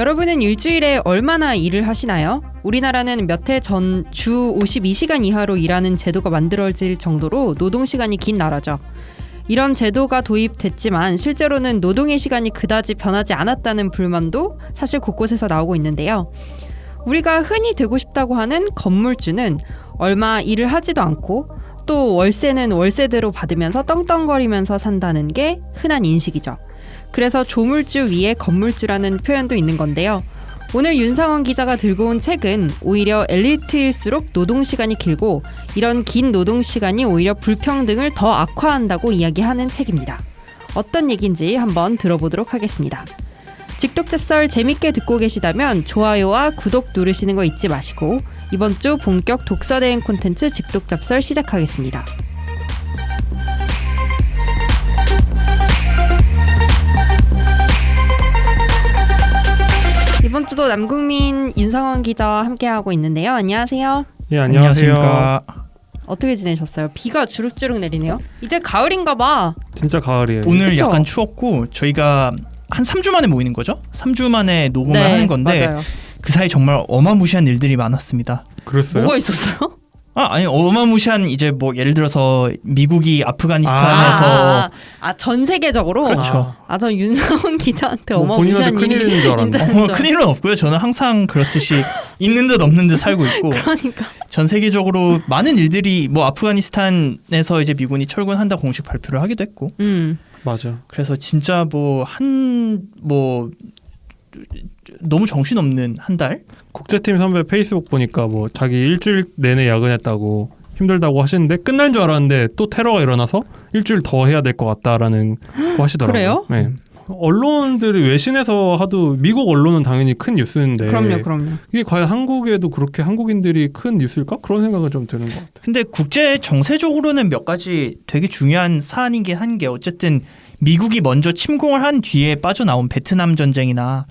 여러분은 일주일에 얼마나 일을 하시나요? 우리나라는 몇 해 전 주 52시간 이하로 일하는 제도가 만들어질 정도로 노동 시간이 긴 나라죠. 이런 제도가 도입됐지만 실제로는 노동의 시간이 그다지 변하지 않았다는 불만도 사실 곳곳에서 나오고 있는데요. 우리가 흔히 되고 싶다고 하는 건물주는 얼마 일을 하지도 않고 또 월세는 월세대로 받으면서 떵떵거리면서 산다는 게 흔한 인식이죠. 그래서 조물주 위에 건물주라는 표현도 있는 건데요. 오늘 윤상원 기자가 들고 온 책은 오히려 엘리트일수록 노동 시간이 길고 이런 긴 노동 시간이 오히려 불평등을 더 악화한다고 이야기하는 책입니다. 어떤 얘기인지 한번 들어보도록 하겠습니다. 직독잡설 재밌게 듣고 계시다면 좋아요와 구독 누르시는 거 잊지 마시고 이번 주 본격 독서 대행 콘텐츠 직독잡설 시작하겠습니다. 이번 주도 남국민 윤상원 기자와 함께하고 있는데요. 안녕하세요. 예 안녕하세요. 안녕하십니까. 어떻게 지내셨어요? 비가 주룩주룩 내리네요. 이제 가을인가 봐. 진짜 가을이에요. 오늘 그쵸? 약간 추웠고 저희가 한 3주 만에 모이는 거죠? 3주 만에 녹음을 네, 하는 건데 맞아요. 그 사이 정말 어마무시한 일들이 많았습니다. 그랬어요? 뭐가 있었어요? 아, 아니 어마무시한 이제 뭐 예를 들어서 미국이 아프가니스탄에서 아, 아, 아, 전 세계적으로. 그렇죠. 아, 전 윤상원 기자한테 뭐 본인한테 어마무시한 일이 큰일인 줄 알았는데. 어, 줄 큰일은 없고요. 저는 항상 그렇듯이 있는 듯 없는 듯 살고 있고 그러니까 전 세계적으로 많은 일들이 뭐 아프가니스탄에서 이제 미군이 철군한다 공식 발표를 하기도 했고 음. 맞아. 그래서 진짜 뭐 한뭐 너무 정신없는 한 달? 국제팀 선배 페이스북 보니까 뭐 자기 일주일 내내 야근했다고 힘들다고 하시는데 끝난 줄 알았는데 또 테러가 일어나서 일주일 더 해야 될 것 같다라는 거 하시더라고요. 그래요? 네. 언론들이 외신에서 하도 미국 언론은 당연히 큰 뉴스인데 그럼요, 그럼요. 이게 과연 한국에도 그렇게 한국인들이 큰 뉴스일까? 그런 생각은 좀 드는 것 같아요. 근데 국제 정세적으로는 몇 가지 되게 중요한 사안이긴 한게 어쨌든 미국이 먼저 침공을 한 뒤에 빠져나온 베트남 전쟁이나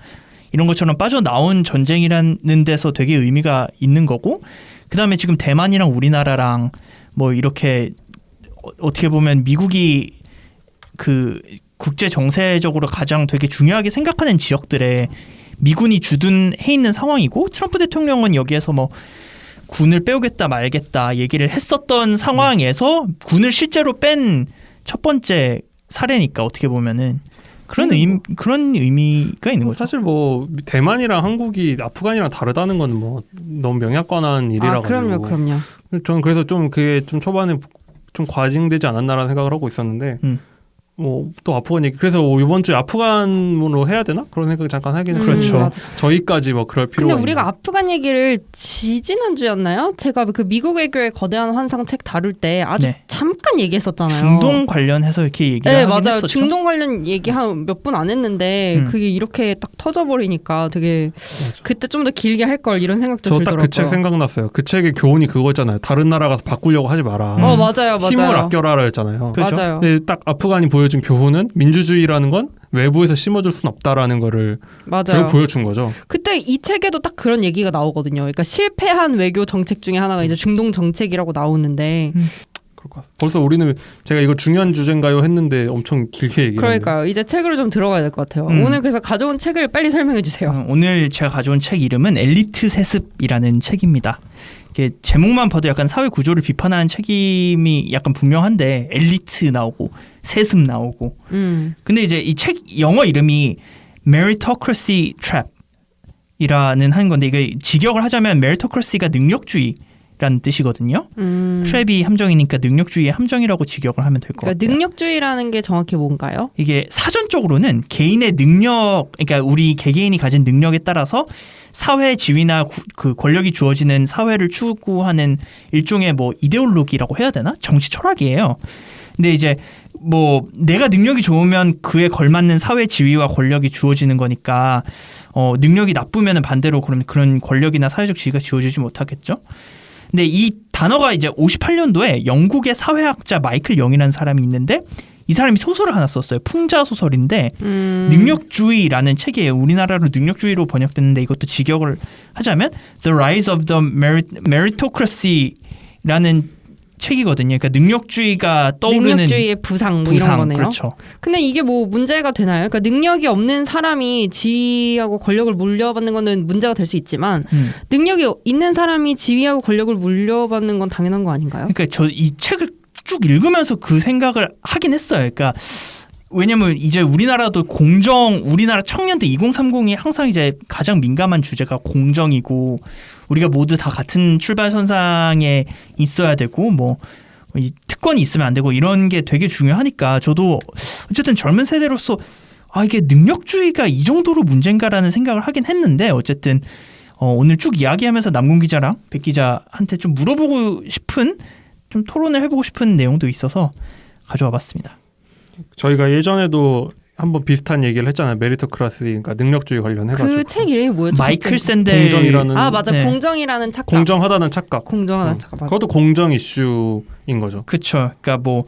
이런 것처럼 빠져나온 전쟁이라는 데서 되게 의미가 있는 거고 그다음에 지금 대만이랑 우리나라랑 뭐 이렇게 어- 어떻게 보면 미국이 그 국제 정세적으로 가장 되게 중요하게 생각하는 지역들에 미군이 주둔해 있는 상황이고 트럼프 대통령은 여기에서 뭐 군을 빼오겠다 말겠다 얘기를 했었던 상황에서 군을 실제로 뺀 첫 번째 사례니까 어떻게 보면은 그런 의미 뭐- 그런 의미가 있는 거죠. 사실 뭐 대만이랑 한국이 아프간이랑 다르다는 건 뭐 너무 명약관한 일이라 아, 가지고 그럼요, 그럼요. 저는 그래서 좀 그게 좀 초반에 좀 과징되지 않았나라는 생각을 하고 있었는데 음. 뭐 또 아프간 얘기 그래서 이번 주에 아프간으로 해야 되나 그런 생각 잠깐 하기는 그렇죠. 했는데 맞아. 저희까지 뭐 그럴 근데 필요가 우리가. 아프간 얘기를 지지난 주였나요? 제가 그 미국 외교의 거대한 환상 책 다룰 때 아주 네. 잠깐 얘기했었잖아요. 중동 관련해서 이렇게 얘기를 네 하긴 맞아요. 했었죠. 중동 관련 얘기 한 몇 분 안 했는데 음. 그게 이렇게 딱 터져버리니까 되게 맞아. 그때 좀 더 길게 할 걸 이런 생각도 저딱 들더라고요. 그책 생각났어요. 그 책의 교훈이 그거잖아요. 다른 나라 가서 바꾸려고 하지 마라. 음. 어 맞아요, 맞아요. 힘을 아껴라라 했잖아요. 그렇죠. 맞아요. 근데 딱 아프간이 보여 준 교훈은 민주주의라는 건 외부에서 심어줄 순 없다라는 거를 맞아요. 보여준 거죠. 그때 이 책에도 딱 그런 얘기가 나오거든요. 그러니까 실패한 외교 정책 중에 하나가 이제 중동 정책이라고 나오는데 그럴 것 같아요. 벌써 우리는 제가 이거 중요한 주제인가요 했는데 엄청 길게 얘기했는데 그러니까요. 이제 책으로 좀 들어가야 될 것 같아요. 음. 오늘 그래서 가져온 책을 빨리 설명해 주세요. 어, 오늘 제가 가져온 책 이름은 엘리트 세습이라는 책입니다. 이게 제목만 봐도 약간 사회 구조를 비판하는 책임이 약간 분명한데 엘리트 나오고 세습 나오고 음. 근데 이제 이 책 영어 이름이 Meritocracy Trap이라는 한 건데 이게 직역을 하자면 Meritocracy가 능력주의 라는 뜻이거든요. 음. 트랩이 함정이니까 능력주의의 함정이라고 직역을 하면 될것 그러니까 같아요. 능력주의라는 게 정확히 뭔가요? 이게 사전적으로는 개인의 능력, 그러니까 우리 개개인이 가진 능력에 따라서 사회 지위나 구- 그 권력이 주어지는 사회를 추구하는 일종의 뭐 이데올로기라고 해야 되나? 정치 철학이에요. 근데 이제 뭐 내가 능력이 좋으면 그에 걸맞는 사회 지위와 권력이 주어지는 거니까 어 능력이 나쁘면은 반대로 그런 그런 권력이나 사회적 지위가 주어지지 못하겠죠. 근데 이 단어가 이제 58년도에 영국의 사회학자 마이클 영이라는 사람이 있는데 이 사람이 소설을 하나 썼어요. 풍자 소설인데 음. 능력주의라는 책이에요. 우리나라로 능력주의로 번역됐는데 이것도 직역을 하자면 The Rise of the Merit, Meritocracy라는 책이거든요. 그러니까 능력주의가 떠오르는 능력주의의 부상 뭐 부상 이런 거네요. 그렇죠. 근데 이게 뭐 문제가 되나요? 그러니까 능력이 없는 사람이 지위하고 권력을 물려받는 거는 문제가 될 수 있지만 음. 능력이 있는 사람이 지위하고 권력을 물려받는 건 당연한 거 아닌가요? 그러니까 저 이 책을 쭉 읽으면서 그 생각을 하긴 했어요. 그러니까 왜냐면 이제 우리나라도 공정 우리나라 청년들 2030이 항상 이제 가장 민감한 주제가 공정이고 우리가 모두 다 같은 출발선상에 있어야 되고 뭐이 특권이 있으면 안 되고 이런 게 되게 중요하니까 저도 어쨌든 젊은 세대로서 아 이게 능력주의가 이 정도로 문제인가라는 생각을 하긴 했는데 어쨌든 어, 오늘 쭉 이야기하면서 남궁 기자랑 백 기자한테 좀 물어보고 싶은 좀 토론을 해보고 싶은 내용도 있어서 가져와 봤습니다. 저희가 예전에도 한번 비슷한 얘기를 했잖아요. 메리토크라시 그러니까 능력주의 관련해가지고 그책 이름이 뭐였죠? 마이클? 샌델 공정이라는 아 맞아 네. 공정이라는 착각 공정하다는 착각. 공정하다는 어. 착각 맞아. 그것도 공정 이슈인 거죠. 그쵸. 그러니까 뭐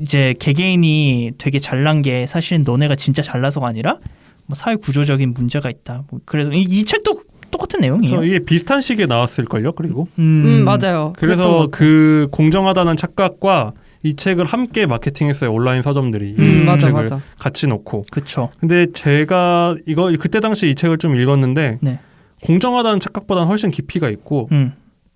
이제 개개인이 되게 잘난 게 사실은 너네가 진짜 잘나서가 아니라 뭐 사회 구조적인 문제가 있다. 뭐 그래서 이, 이 책도 똑같은 내용이에요. 저 이게 비슷한 시기에 나왔을 걸요. 그리고 음, 맞아요. 그래서 그 공정하다는 착각과 이 책을 함께 마케팅했어요. 온라인 서점들이 음, 이 맞아 책을 맞아. 같이 놓고. 그쵸. 근데 제가 이거 그때 당시 이 책을 좀 읽었는데 네. 공정하다는 착각보다는 훨씬 깊이가 있고 음.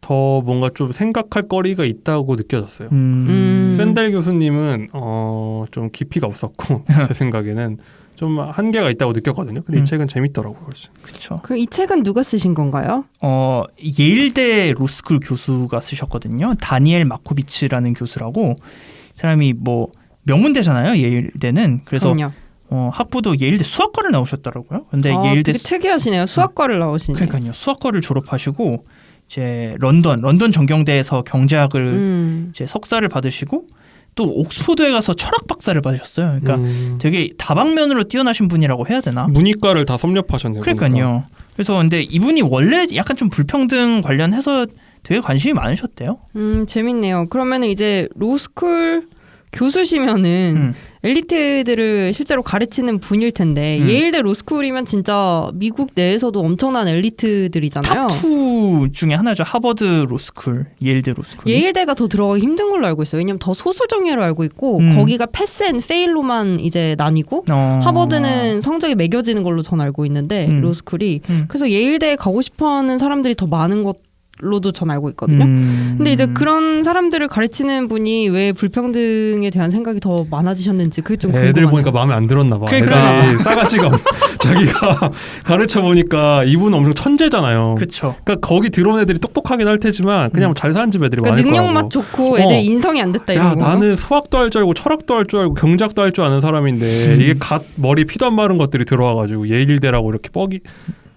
더 뭔가 좀 생각할 거리가 있다고 느껴졌어요. 음. 음. 샌델 교수님은 어, 좀 깊이가 없었고 제 생각에는 좀 한계가 있다고 느꼈거든요. 근데 음. 이 책은 재밌더라고요. 훨씬. 그쵸. 그럼 이 책은 누가 쓰신 건가요? 어 예일대 로스쿨 교수가 쓰셨거든요. 다니엘 마코비츠라는 교수라고 이 사람이 뭐 명문대잖아요. 예일대는 그래서 그럼요. 어, 학부도 예일대 수학과를 나오셨더라고요. 근데 아, 예일대 되게 특이하시네요. 수학과를 나오시네. 그러니까요. 수학과를 졸업하시고 이제 런던 런던 전경대에서 경제학을 음. 이제 석사를 받으시고 또 옥스포드에 가서 철학 박사를 받으셨어요. 그러니까 음, 되게 다방면으로 뛰어나신 분이라고 해야 되나? 문이과를 다 섭렵하셨네요. 그러니까요. 그래서 근데 이분이 원래 약간 좀 불평등 관련해서 되게 관심이 많으셨대요. 음, 재밌네요. 그러면은 이제 로스쿨 교수시면은 음. 엘리트들을 실제로 가르치는 분일 텐데 음. 예일대 로스쿨이면 진짜 미국 내에서도 엄청난 엘리트들이잖아요. 탑2 중에 하나죠. 하버드 로스쿨, 예일대 로스쿨. 예일대가 더 들어가기 힘든 걸로 알고 있어요. 왜냐면 더 소수 정예로 알고 있고 음. 거기가 패스 앤 페일로만 이제 나뉘고 어. 하버드는 성적이 매겨지는 걸로 전 알고 있는데 음. 로스쿨이 음. 그래서 예일대에 가고 싶어하는 사람들이 더 많은 것 로도 전 알고 있거든요. 음. 근데 이제 그런 사람들을 가르치는 분이 왜 불평등에 대한 생각이 더 많아지셨는지 그게 좀. 애들 보니까 마음에 안 들었나 봐. 그러니까. 애들이 싸가지가 없- 자기가 가르쳐 보니까 이분 엄청 천재잖아요. 그쵸. 그러니까 거기 들어온 애들이 똑똑하긴 할 테지만 그냥 잘 사는 집 애들이 그러니까 많을 거라고. 능력만 좋고 애들 어. 인성이 안 됐다 야 이런 거. 나는 수학도 할 줄 알고 철학도 할 줄 알고 경제학도 할 줄 아는 사람인데 음. 이게 갓 머리 피도 안 마른 것들이 들어와 가지고 예일대라고 이렇게 뻐기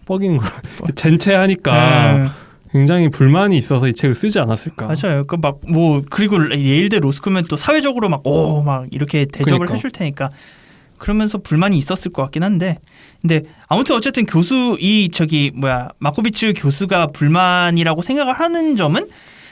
뻐긴 걸 젠체 하니까 아, 굉장히 불만이 있어서 이 책을 쓰지 않았을까. 맞아요. 그 막 뭐 그리고 예일대 로스쿨면 또 사회적으로 막오막 이렇게 대접을 그러니까. 해줄 테니까 그러면서 불만이 있었을 것 같긴 한데 근데 아무튼 어쨌든 교수 이 저기 뭐야 마코비츠 교수가 불만이라고 생각을 하는 점은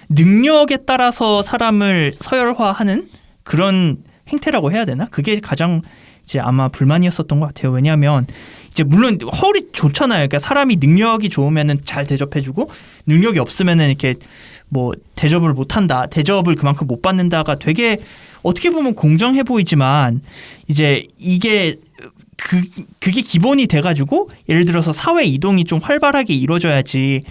능력에 따라서 사람을 서열화하는 그런 행태라고 해야 되나? 그게 가장 이제 아마 불만이었었던 것 같아요. 왜냐하면 이제 물론 허울이 좋잖아요. 그러니까 사람이 능력이 좋으면은 잘 대접해주고 능력이 없으면은 이렇게 뭐 대접을 못한다, 대접을 그만큼 못 받는다가 되게 어떻게 보면 공정해 보이지만 이제 이게 그 그게 기본이 돼가지고 예를 들어서 사회 이동이 좀 활발하게 이루어져야지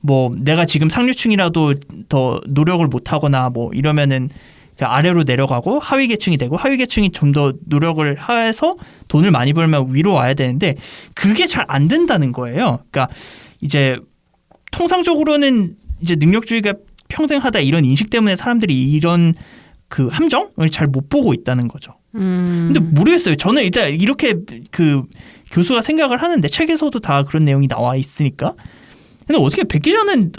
뭐 내가 지금 상류층이라도 더 노력을 못하거나 뭐 이러면은 그 아래로 내려가고 하위 계층이 되고 하위 계층이 좀 더 노력을 해서 돈을 많이 벌면 위로 와야 되는데 그게 잘 안 된다는 거예요. 그러니까 이제 통상적으로는 이제 능력주의가 평등하다 이런 인식 때문에 사람들이 이런 그 함정을 잘 못 보고 있다는 거죠. 음. 근데 모르겠어요. 저는 일단 이렇게 그 교수가 생각을 하는데 책에서도 다 그런 내용이 나와 있으니까. 근데 어떻게 백 기자는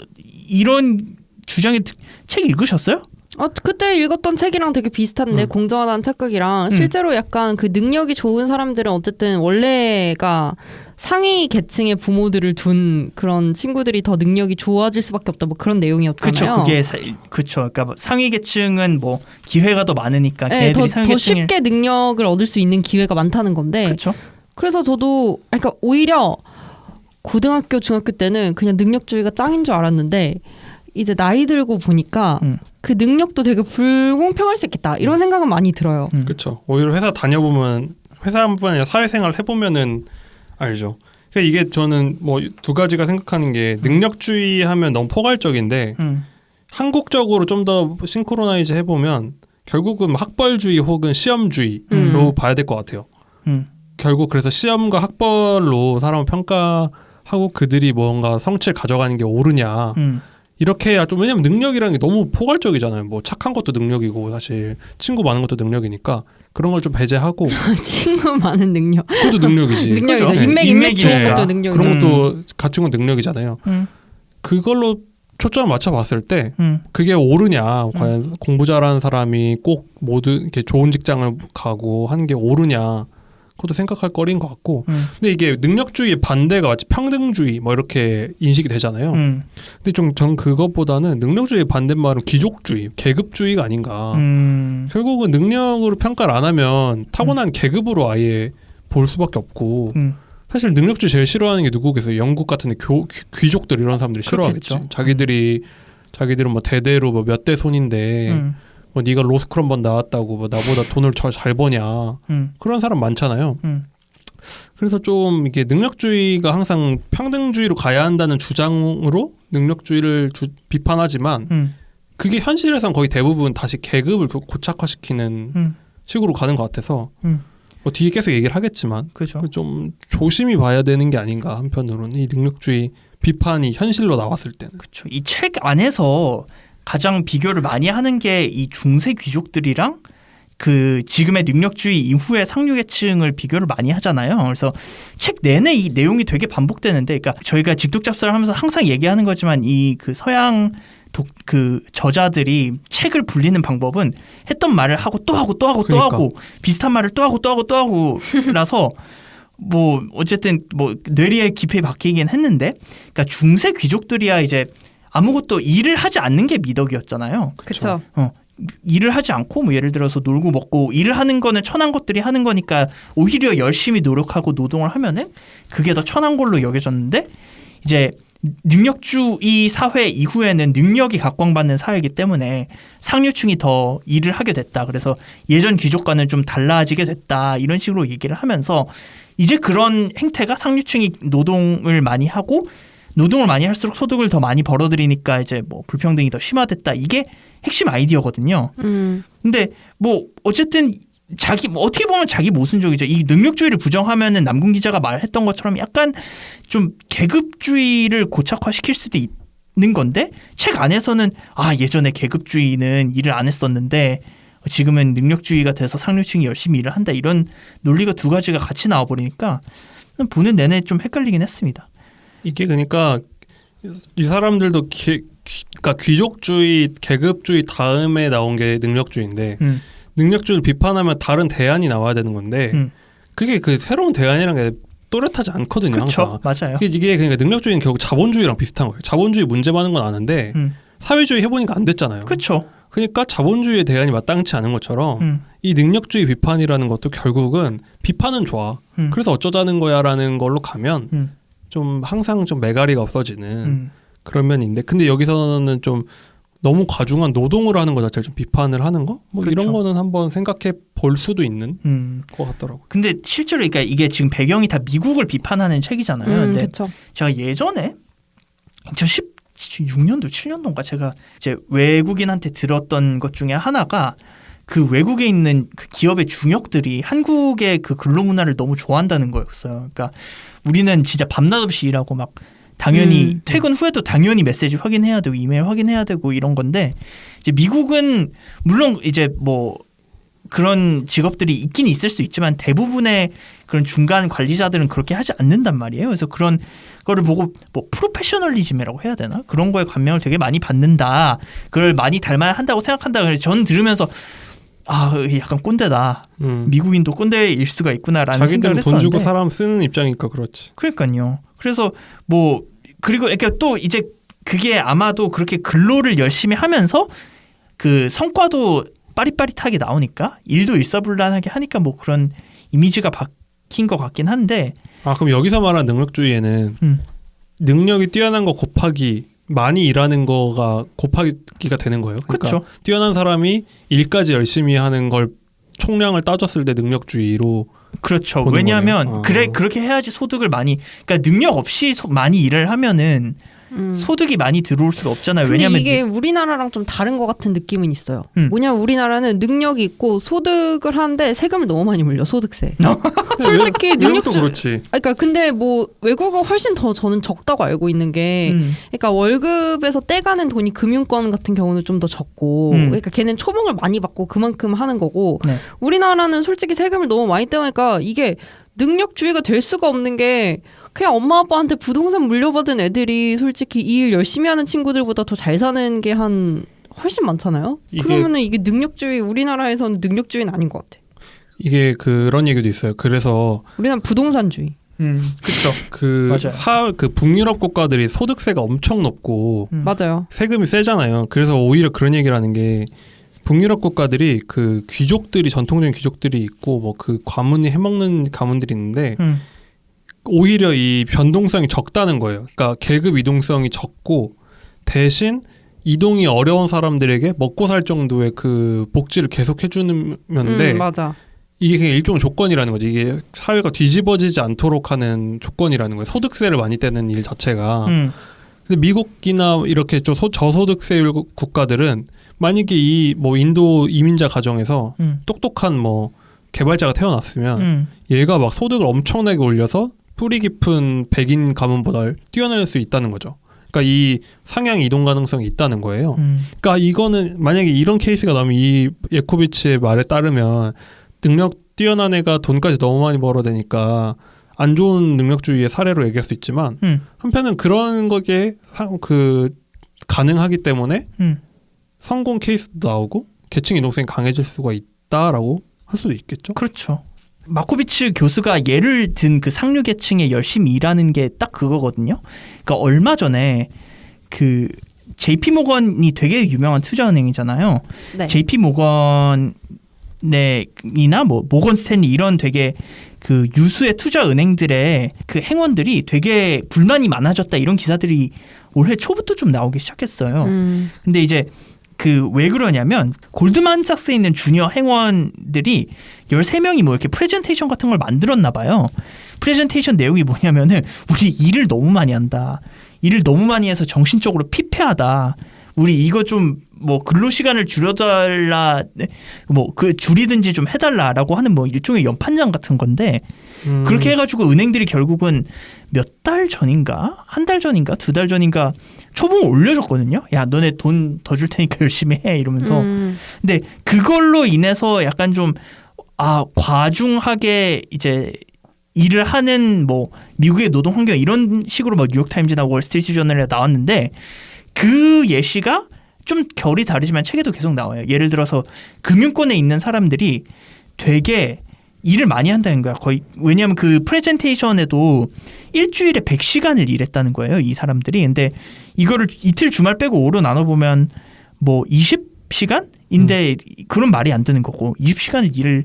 이런 주장의 특- 책 읽으셨어요? 어, 그때 읽었던 책이랑 되게 비슷한데 음. 공정하다는 착각이랑 음. 실제로 약간 그 능력이 좋은 사람들은 어쨌든 원래가 상위 계층의 부모들을 둔 그런 친구들이 더 능력이 좋아질 수밖에 없다 뭐 그런 내용이었잖아요. 그렇죠. 그게 사, 그렇죠. 그러니까 뭐 상위 계층은 뭐 기회가 더 많으니까 네, 더, 더 쉽게 능력을 얻을 수 있는 기회가 많다는 건데 그렇죠. 그래서 저도 그러니까 오히려 고등학교 중학교 때는 그냥 능력주의가 짱인 줄 알았는데 이제 나이 들고 보니까 음. 그 능력도 되게 불공평할 수 있겠다 이런 생각은 많이 들어요. 음. 그렇죠. 오히려 회사 다녀보면 회사뿐 아니라 사회생활 해보면은 알죠. 그러니까 이게 저는 뭐 두 가지가 생각하는 게 능력주의 하면 너무 포괄적인데 음. 한국적으로 좀 더 싱크로나이즈 해보면 결국은 학벌주의 혹은 시험주의로 음. 봐야 될 것 같아요. 음. 결국 그래서 시험과 학벌로 사람을 평가하고 그들이 뭔가 성취를 가져가는 게 옳으냐 음. 이렇게 해야 좀 왜냐면 능력이라는 게 너무 포괄적이잖아요. 뭐 착한 것도 능력이고 사실 친구 많은 것도 능력이니까 그런 걸 좀 배제하고 친구 많은 능력. 그것도 능력이지. 능력이죠. 그죠? 인맥 인맥 좋은. 것도 능력이죠. 그런 것도 갖춘 건 능력이잖아요. 음. 그걸로 초점을 맞춰 봤을 때 음. 그게 옳으냐 과연 공부 잘하는 사람이 꼭 모든 이렇게 좋은 직장을 가고 하는 게 옳으냐 그것도 생각할 거리인 것 같고 음. 근데 이게 능력주의의 반대가 마치 평등주의 뭐 이렇게 인식이 되잖아요. 음. 근데 좀 전 그것보다는 능력주의의 반대말은 귀족주의, 계급주의가 아닌가. 음. 결국은 능력으로 평가를 안 하면 타고난 계급으로 아예 볼 수밖에 없고 음. 사실 능력주의 제일 싫어하는 게 누구겠어요? 영국 같은 데 교, 귀- 귀족들 이런 사람들이 싫어하겠지. 그렇겠죠. 자기들이 자기들은 뭐 대대로 뭐 몇 대 손인데 음. 뭐 네가 로스쿨 한번 나왔다고 뭐 나보다 돈을 더 잘 버냐 음. 그런 사람 많잖아요. 음. 그래서 좀 이게 능력주의가 항상 평등주의로 가야 한다는 주장으로 능력주의를 주- 비판하지만 음. 그게 현실에선 거의 대부분 다시 계급을 고- 고착화시키는 음. 식으로 가는 것 같아서 음. 뭐 뒤에 계속 얘기를 하겠지만 그죠. 좀 조심히 봐야 되는 게 아닌가 한편으로는 이 능력주의 비판이 현실로 나왔을 때는 그렇죠. 이 책 안에서 가장 비교를 많이 하는 게 이 중세 귀족들이랑 그 지금의 능력주의 이후의 상류계층을 비교를 많이 하잖아요. 그래서 책 내내 이 내용이 되게 반복되는데, 그러니까 저희가 직독잡사를 하면서 항상 얘기하는 거지만 이 그 서양 독 그 저자들이 책을 불리는 방법은 했던 말을 하고 또 하고 또 하고 또 그러니까. 하고 비슷한 말을 또 하고 또 하고 또 하고라서 뭐 어쨌든 뭐 뇌리에 깊이 박히긴 했는데, 그러니까 중세 귀족들이야 이제 아무것도 일을 하지 않는 게 미덕이었잖아요. 그렇죠. 일을 하지 않고 뭐 예를 들어서 놀고 먹고 일을 하는 거는 천한 것들이 하는 거니까 오히려 열심히 노력하고 노동을 하면은 그게 더 천한 걸로 여겨졌는데 이제 능력주의 사회 이후에는 능력이 각광받는 사회이기 때문에 상류층이 더 일을 하게 됐다. 그래서 예전 귀족과는 좀 달라지게 됐다. 이런 식으로 얘기를 하면서 이제 그런 행태가 상류층이 노동을 많이 하고 노동을 많이 할수록 소득을 더 많이 벌어들이니까 이제 뭐 불평등이 더 심화됐다. 이게 핵심 아이디어거든요. 음. 근데 뭐 어쨌든 자기 뭐 어떻게 보면 자기 모순적이죠. 이 능력주의를 부정하면은 남궁 기자가 말했던 것처럼 약간 좀 계급주의를 고착화시킬 수도 있는 건데 책 안에서는 아 예전에 계급주의는 일을 안 했었는데 지금은 능력주의가 돼서 상류층이 열심히 일을 한다 이런 논리가 두 가지가 같이 나와 버리니까 보는 내내 좀 헷갈리긴 했습니다. 이게 그러니까 이 사람들도 기, 기- 그러니까 귀족주의, 계급주의 다음에 나온 게 능력주의인데 음, 능력주의를 비판하면 다른 대안이 나와야 되는 건데 음. 그게 그 새로운 대안이란 게 또렷하지 않거든요. 그렇죠, 항상. 맞아요. 이게, 이게 그러니까 능력주의는 결국 자본주의랑 비슷한 거예요. 자본주의 문제 많은 건 아는데 음. 사회주의 해보니까 안 됐잖아요. 그렇죠. 그러니까 자본주의의 대안이 마땅치 않은 것처럼 음, 이 능력주의 비판이라는 것도 결국은 비판은 좋아. 음. 그래서 어쩌자는 거야라는 걸로 가면 음. 좀 항상 좀 매가리가 없어지는 음. 그런 면인데 근데 여기서는 좀 너무 과중한 노동을 하는 것 자체를 좀 비판을 하는 거? 뭐 그렇죠. 이런 거는 한번 생각해 볼 수도 있는 음. 것 같더라고요. 근데 실제로 그러니까 이게 지금 배경이 다 미국을 비판하는 책이잖아요. 음, 근데 그렇죠. 제가 예전에 2016년도 7년도인가 제가 이제 외국인한테 들었던 것 중에 하나가 그 외국에 있는 그 기업의 중역들이 한국의 그 근로 문화를 너무 좋아한다는 거였어요. 그러니까 우리는 진짜 밤낮 없이 일하고 막 당연히 음. 퇴근 후에도 당연히 메시지 확인해야 되고 이메일 확인해야 되고 이런 건데 이제 미국은 물론 이제 뭐 그런 직업들이 있긴 있을 수 있지만 대부분의 그런 중간 관리자들은 그렇게 하지 않는단 말이에요. 그래서 그런 거를 보고 뭐 프로페셔널리즘이라고 해야 되나 그런 거에 감명을 되게 많이 받는다. 그걸 많이 닮아야 한다고 생각한다. 그래서 저는 들으면서 아 약간 꼰대다. 음. 미국인도 꼰대일 수가 있구나라는 자기들은 생각을 돈 주고 했었는데 사람 쓰는 입장이니까 그렇지. 그러니까요. 그래서 뭐 그리고 그러니까 또 이제 그게 아마도 그렇게 근로를 열심히 하면서 그 성과도 빠릿빠릿하게 나오니까 일도 일사불란하게 하니까 뭐 그런 이미지가 바뀐 것 같긴 한데 아 그럼 여기서 말하는 능력주의에는 음. 능력이 뛰어난 거 곱하기 많이 일하는 거가 곱하기가 되는 거예요. 그러니까 그렇죠. 뛰어난 사람이 일까지 열심히 하는 걸 총량을 따졌을 때 능력주의로 그렇죠. 왜냐하면. 어. 그래 그렇게 해야지 소득을 많이 그러니까 능력 없이 소- 많이 일을 하면은 음. 소득이 많이 들어올 수가 없잖아요. 근데 왜냐하면 이게 우리나라랑 좀 다른 것 같은 느낌은 있어요. 음. 뭐냐 우리나라는 능력이 있고 소득을 하는데 세금을 너무 많이 물려 소득세. 솔직히 능력주. 그렇지. 아, 그러니까 근데 뭐 외국은 훨씬 더 저는 적다고 알고 있는 게, 음. 그러니까 월급에서 떼가는 돈이 금융권 같은 경우는 좀 더 적고, 음. 그러니까 걔는 초봉을 많이 받고 그만큼 하는 거고, 네. 우리나라는 솔직히 세금을 너무 많이 떼니까 이게 능력주의가 될 수가 없는 게. 그냥 엄마 아빠한테 부동산 물려받은 애들이 솔직히 이 일 열심히 하는 친구들보다 더 잘 사는 게 한 훨씬 많잖아요. 이게- 그러면은 이게 능력주의 우리나라에서는 능력주의는 아닌 것 같아. 이게 그런 얘기도 있어요. 그래서 우리나라 부동산주의. 음. 그렇죠. 그. 사그 북유럽 국가들이 소득세가 엄청 높고 음. 맞아요. 세금이 세잖아요. 그래서 오히려 그런 얘기를 하는 게 북유럽 국가들이 그 귀족들이 전통적인 귀족들이 있고 뭐그 가문이 해먹는 가문들이 있는데 음. 오히려 이 변동성이 적다는 거예요. 그러니까 계급 이동성이 적고 대신 이동이 어려운 사람들에게 먹고 살 정도의 그 복지를 계속 해주는데 음, 맞아. 이게 그냥 일종의 조건이라는 거죠. 이게 사회가 뒤집어지지 않도록 하는 조건이라는 거예요. 소득세를 많이 떼는 일 자체가. 음. 근데 미국이나 이렇게 좀 소- 저소득세율 국가들은 만약에 이 뭐 인도 이민자 가정에서 음. 똑똑한 뭐 개발자가 태어났으면 음. 얘가 막 소득을 엄청나게 올려서 뿌리 깊은 백인 가문보다 뛰어날 수 있다는 거죠. 그러니까 이 상향 이동 가능성이 있다는 거예요. 음. 그러니까 이거는 만약에 이런 케이스가 나오면 이 예코비치의 말에 따르면 능력 뛰어난 애가 돈까지 너무 많이 벌어대니까 안 좋은 능력주의의 사례로 얘기할 수 있지만 음. 한편은 그런 거에 하- 그 가능하기 때문에 음. 성공 케이스도 나오고 계층 이동성이 강해질 수가 있다라고 할 수도 있겠죠. 그렇죠. 마코비츠 교수가 예를 든 그 상류 계층에 열심히 일하는 게 딱 그거거든요. 그러니까 얼마 전에 그 JP 모건이 되게 유명한 투자 은행이잖아요. 네. JP 모건이나 뭐 모건 스탠리 이런 되게 그 유수의 투자 은행들의 그 행원들이 되게 불만이 많아졌다 이런 기사들이 올해 초부터 좀 나오기 시작했어요. 음. 근데 이제 그 왜 그러냐면 골드만삭스에 있는 주니어 행원들이 13명이 뭐 이렇게 프레젠테이션 같은 걸 만들었나 봐요. 프레젠테이션 내용이 뭐냐면은 우리 일을 너무 많이 한다. 일을 너무 많이 해서 정신적으로 피폐하다. 우리 이거 좀 뭐 근로 시간을 줄여달라 뭐 그 줄이든지 좀 해달라라고 하는 뭐 일종의 연판장 같은 건데 음. 그렇게 해가지고 은행들이 결국은 몇 달 전인가 한 달 전인가 두 달 전인가 초봉 올려줬거든요. 야 너네 돈 더 줄 테니까 열심히 해 이러면서. 음. 근데 그걸로 인해서 약간 좀 아 과중하게 이제 일을 하는 뭐 미국의 노동 환경 이런 식으로 뭐 뉴욕 타임즈나 월스트리트 저널에 나왔는데 그 예시가 좀 결이 다르지만 책에도 계속 나와요. 예를 들어서 금융권에 있는 사람들이 되게 일을 많이 한다는 거야. 거의 왜냐하면 그 프레젠테이션에도 일주일에 100시간을 일했다는 거예요. 이 사람들이. 근데 이거를 이틀 주말 빼고 오로 나눠 보면 뭐 20시간인데 그런 말이 안 되는 거고 20시간을 일을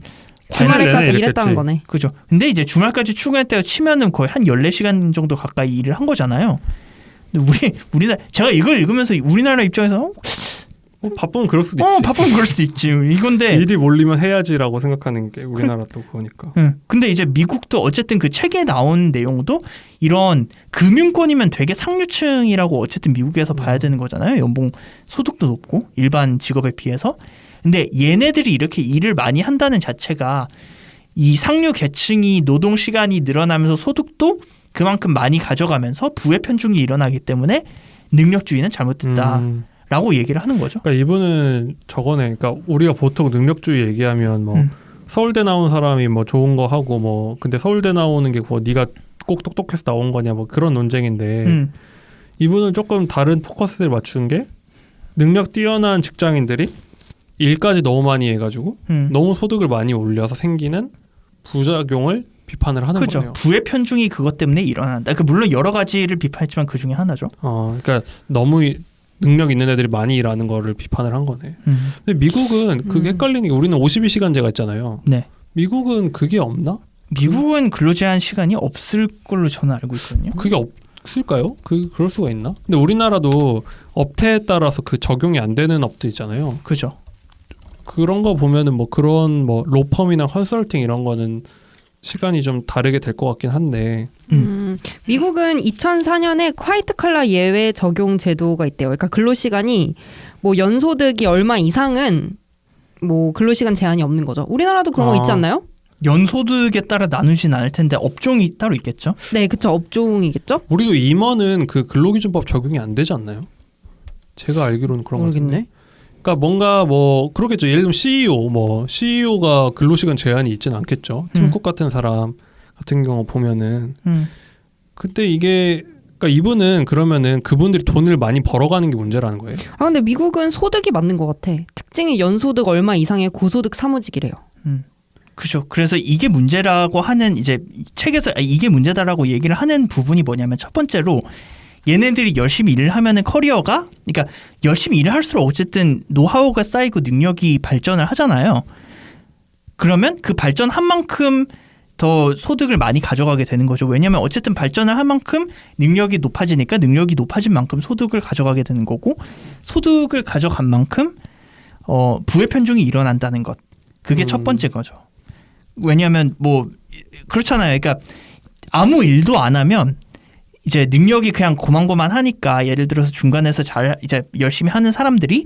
주말에 주말에까지 일했다는. 거네. 그죠. 근데 이제 주말까지 출근했다고 치면은 거의 한 14시간 정도 가까이 일을 한 거잖아요. 우리 우리나라 제가 이걸 읽으면서 우리나라 입장에서 어, 어, 바쁘면 그럴 수도 어 있지. 바쁘면 그럴 수도 있지. 이건데 일이 몰리면 해야지라고 생각하는 게 우리나라 또 그거니까. 응. 근데 이제 미국도 어쨌든 그 책에 나온 내용도 이런 금융권이면 되게 상류층이라고 어쨌든 미국에서 봐야 되는 거잖아요. 연봉 소득도 높고 일반 직업에 비해서. 근데 얘네들이 이렇게 일을 많이 한다는 자체가 이 상류 계층이 노동 시간이 늘어나면서 소득도 그만큼 많이 가져가면서 부의 편중이 일어나기 때문에 능력주의는 잘못됐다라고 음. 얘기를 하는 거죠. 그러니까 이분은 저거네. 그러니까 우리가 보통 능력주의 얘기하면 뭐 음. 서울대 나온 사람이 뭐 좋은 거 하고 뭐 근데 서울대 나오는 게 뭐 네가 꼭 똑똑해서 나온 거냐 뭐 그런 논쟁인데 음. 이분은 조금 다른 포커스를 맞춘 게 능력 뛰어난 직장인들이 일까지 너무 많이 해가지고 음. 너무 소득을 많이 올려서 생기는 부작용을 비판을 하는 그죠. 거네요. 부의 편중이 그것 때문에 일어난다. 그 물론 여러 가지를 비판했지만 그 중에 하나죠. 어, 그러니까 너무 이- 능력 있는 애들이 많이 일하는 거를 비판을 한 거네. 음. 근데 미국은 그게 음. 헷갈리는 게 우리는 52시간제가 있잖아요. 네. 미국은 그게 없나? 미국은 근로 제한 시간이 없을 걸로 저는 알고 있거든요. 그게 없 있을까요? 그 그럴 수가 있나? 근데 우리나라도 업태에 따라서 그 적용이 안 되는 업도 있잖아요. 그죠. 그런 거 보면은 뭐 그런 뭐 로펌이나 컨설팅 이런 거는 시간이 좀 다르게 될 것 같긴 한데 음, 미국은 2004년에 화이트 칼라 예외 적용 제도가 있대요. 그러니까 근로 시간이 뭐 연소득이 얼마 이상은 뭐 근로 시간 제한이 없는 거죠. 우리나라도 그런 거 아. 있지 않나요? 연소득에 따라 나누진 않을 텐데 업종이 따로 있겠죠. 네, 그쵸 업종이겠죠? 우리도 임원은 그 근로기준법 적용이 안 되지 않나요? 제가 알기로는 그런 거 같은데. 그러니까 뭔가 뭐 그렇겠죠. 예를 들면 CEO 뭐 CEO가 근로 시간 제한이 있지는 않겠죠. 음. 팀쿡 같은 사람 같은 경우 보면은 음. 그때 이게 그러니까 이분은 그러면은 그분들이 돈을 많이 벌어가는 게 문제라는 거예요. 아 근데 미국은 소득이 맞는 것 같아. 특징이 연소득 얼마 이상의 고소득 사무직이래요. 그죠. 그래서 이게 문제라고 하는 이제 책에서 아, 이게 문제다라고 얘기를 하는 부분이 뭐냐면 첫 번째로 얘네들이 열심히 일을 하면은 커리어가 그러니까 열심히 일을 할수록 어쨌든 노하우가 쌓이고 능력이 발전을 하잖아요. 그러면 그 발전한 만큼 더 소득을 많이 가져가게 되는 거죠. 왜냐하면 어쨌든 발전을 한 만큼 능력이 높아지니까 능력이 높아진 만큼 소득을 가져가게 되는 거고 소득을 가져간 만큼 어, 부의 편중이 일어난다는 것. 그게 음. 첫 번째 거죠. 왜냐하면 뭐 그렇잖아요. 그러니까 아무 일도 안 하면 이제 능력이 그냥 고만고만 하니까 예를 들어서 중간에서 잘 이제 열심히 하는 사람들이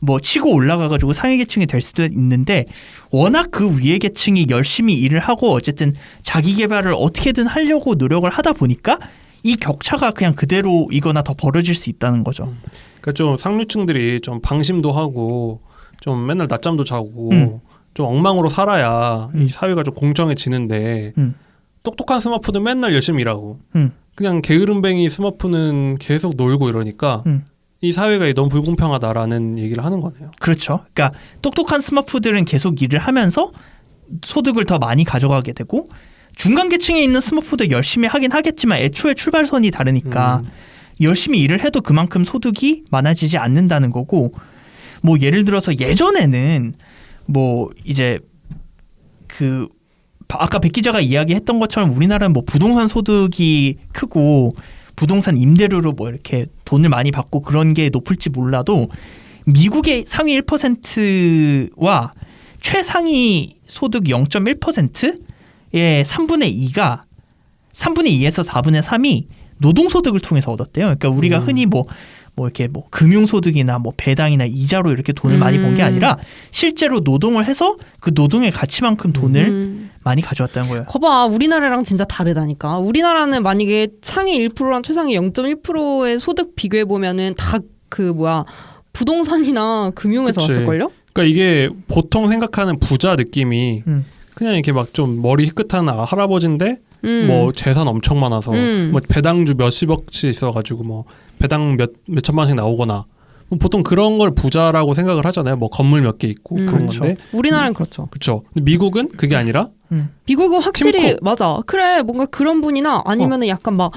뭐 치고 올라가가지고 상위 계층이 될 수도 있는데 워낙 그 위에 계층이 열심히 일을 하고 어쨌든 자기 개발을 어떻게든 하려고 노력을 하다 보니까 이 격차가 그냥 그대로이거나 더 벌어질 수 있다는 거죠. 그러니까 좀 상류층들이 좀 방심도 하고 좀 맨날 낮잠도 자고 음. 좀 엉망으로 살아야 음. 이 사회가 좀 공정해지는데 음. 똑똑한 스머프는 맨날 열심히 일하고 음. 그냥 게으름뱅이 스머프는 계속 놀고 이러니까 음. 이 사회가 너무 불공평하다라는 얘기를 하는 거네요. 그렇죠. 그러니까 똑똑한 스머프들은 계속 일을 하면서 소득을 더 많이 가져가게 되고 중간 계층에 있는 스머프도 열심히 하긴 하겠지만 애초에 출발선이 다르니까 음. 열심히 일을 해도 그만큼 소득이 많아지지 않는다는 거고 뭐 예를 들어서 예전에는 뭐 이제 그 아까 백 기자가 이야기했던 것처럼 우리나라는 뭐 부동산 소득이 크고 부동산 임대료로 뭐 이렇게 돈을 많이 받고 그런 게 높을지 몰라도 미국의 상위 1%와 최상위 소득 0.1%의 3분의 2가 3분의 2에서 4분의 3이 노동소득을 통해서 얻었대요. 그러니까 우리가 음. 흔히 뭐, 뭐 이렇게 뭐 금융소득이나 뭐 배당이나 이자로 이렇게 돈을 많이 번게 음. 아니라 실제로 노동을 해서 그 노동의 가치만큼 돈을 음. 많이 가져왔다는 거예요. 거봐 우리나라랑 진짜 다르다니까. 우리나라는 만약에 상위 1%랑 최상위 0.1%의 소득 비교해 보면은 다 그 뭐야 부동산이나 금융에서 그치. 왔을걸요? 그러니까 이게 보통 생각하는 부자 느낌이 음. 그냥 이렇게 막 좀 머리 희끗한 아- 할아버지인데 음. 뭐 재산 엄청 많아서 음. 뭐 배당주 몇십억씩 있어가지고 뭐 배당 몇 몇천만씩 나오거나 뭐 보통 그런 걸 부자라고 생각을 하잖아요. 뭐 건물 몇 개 있고 음. 그런 그렇죠. 건데 우리나라는 그렇죠. 그렇죠. 근데 미국은 그게 아니라 미국은 확실히 팀쿡. 맞아. 그래 뭔가 그런 분이나 아니면은 약간 막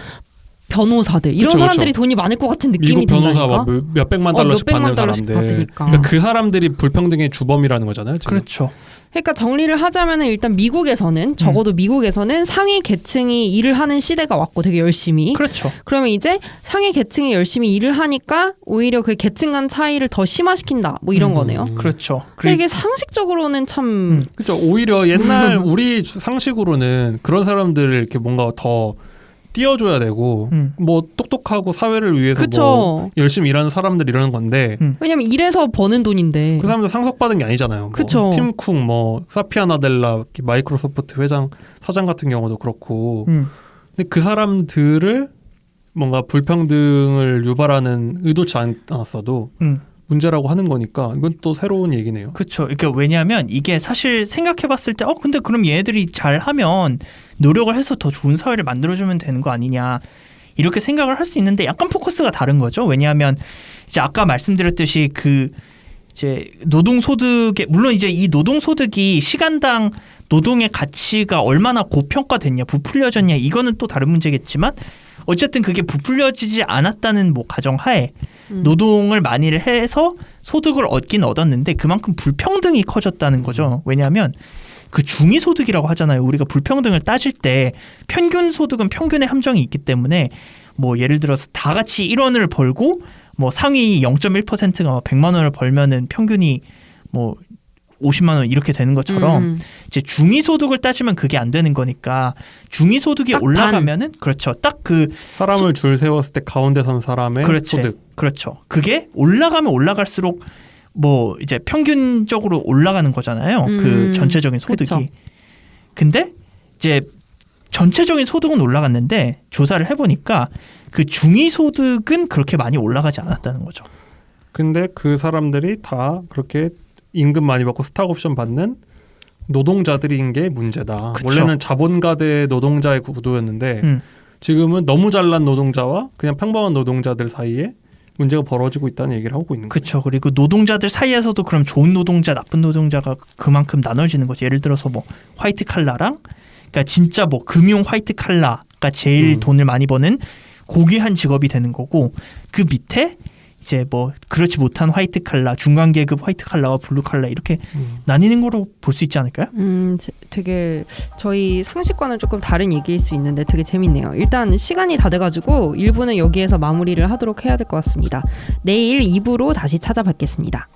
변호사들 이런 그쵸, 사람들이 그쵸. 돈이 많을 것 같은 느낌이 미국 변호사. 막 몇- 몇백만 어, 달러씩 몇백만 받는 달러씩 사람들. 받으니까. 그러니까 그 사람들이 불평등의 주범이라는 거잖아요. 지금. 그렇죠. 그러니까 정리를 하자면은 일단 음. 미국에서는 적어도 미국에서는 상위 계층이 일을 하는 시대가 왔고 되게 열심히. 그렇죠. 그러면 이제 상위 계층이 열심히 일을 하니까 오히려 그 계층 간 차이를 더 심화시킨다. 뭐 이런 음. 거네요. 그렇죠. 근데 그리고 이게 상식적으로는 참 음. 그렇죠. 오히려 옛날 우리 상식으로는 그런 사람들을 이렇게 뭔가 더 띄워줘야 되고 음. 뭐 똑똑하고 사회를 위해서 그쵸. 뭐 열심히 일하는 사람들 이러는 건데 왜냐면 일해서 버는 돈인데. 그 사람들 상속받은 게 아니잖아요. 뭐 그쵸. 팀쿡, 뭐 사피아 나델라, 마이크로소프트 회장, 사장 같은 경우도 그렇고. 음. 근데 그 사람들을 뭔가 불평등을 유발하는 의도치 않았어도 음. 문제라고 하는 거니까 이건 또 새로운 얘기네요. 그렇죠. 그러니까 왜냐하면 이게 사실 생각해봤을 때, 어 근데 그럼 얘네들이 잘하면 노력을 해서 더 좋은 사회를 만들어주면 되는 거 아니냐 이렇게 생각을 할 수 있는데 약간 포커스가 다른 거죠. 왜냐하면 이제 아까 말씀드렸듯이 그 이제 노동 소득에 물론 이제 이 노동 소득이 시간당 노동의 가치가 얼마나 고평가됐냐, 부풀려졌냐 이거는 또 다른 문제겠지만 어쨌든 그게 부풀려지지 않았다는 뭐 가정하에 음. 노동을 많이 해서 소득을 얻긴 얻었는데 그만큼 불평등이 커졌다는 거죠. 왜냐하면 그 중위 소득이라고 하잖아요. 우리가 불평등을 따질 때 평균 소득은 평균의 함정이 있기 때문에 뭐 예를 들어서 다 같이 1원을 벌고 뭐 상위 0.1%가 100만 원을 벌면은 평균이 뭐 50만 원 이렇게 되는 것처럼 음. 이제 중위 소득을 따지면 그게 안 되는 거니까 중위 소득이 딱 반. 올라가면은 그렇죠. 딱 그 사람을 줄 세웠을 때 가운데 선 사람의 그렇지. 소득. 그렇죠. 그게 올라가면 올라갈수록 뭐 이제 평균적으로 올라가는 거잖아요. 그 음, 전체적인 소득이. 그쵸. 근데 이제 전체적인 소득은 올라갔는데 조사를 해보니까 그 중위 소득은 그렇게 많이 올라가지 않았다는 거죠. 근데 그 사람들이 다 그렇게 임금 많이 받고 스탁 옵션 받는 노동자들인 게 문제다. 그쵸. 원래는 자본가대 노동자의 구도였는데 음. 지금은 너무 잘난 노동자와 그냥 평범한 노동자들 사이에 문제가 벌어지고 있다는 얘기를 하고 있는 거예요. 그렇죠. 그리고 노동자들 사이에서도 그럼 좋은 노동자, 나쁜 노동자가 그만큼 나눠지는 거죠. 예를 들어서 뭐 화이트 칼라랑 그러니까 진짜 뭐 금융 화이트 칼라가 제일 음. 돈을 많이 버는 고귀한 직업이 되는 거고 그 밑에 이제 뭐 그렇지 못한 화이트 칼라, 중간 계급 화이트 칼라와 블루 칼라 이렇게 음. 나뉘는 거로 볼 수 있지 않을까요? 음, 제- 되게 저희 상식과는 조금 다른 얘기일 수 있는데 되게 재밌네요. 일단 시간이 다 돼가지고 1부는 여기에서 마무리를 하도록 해야 될 것 같습니다. 내일 2부로 다시 찾아뵙겠습니다.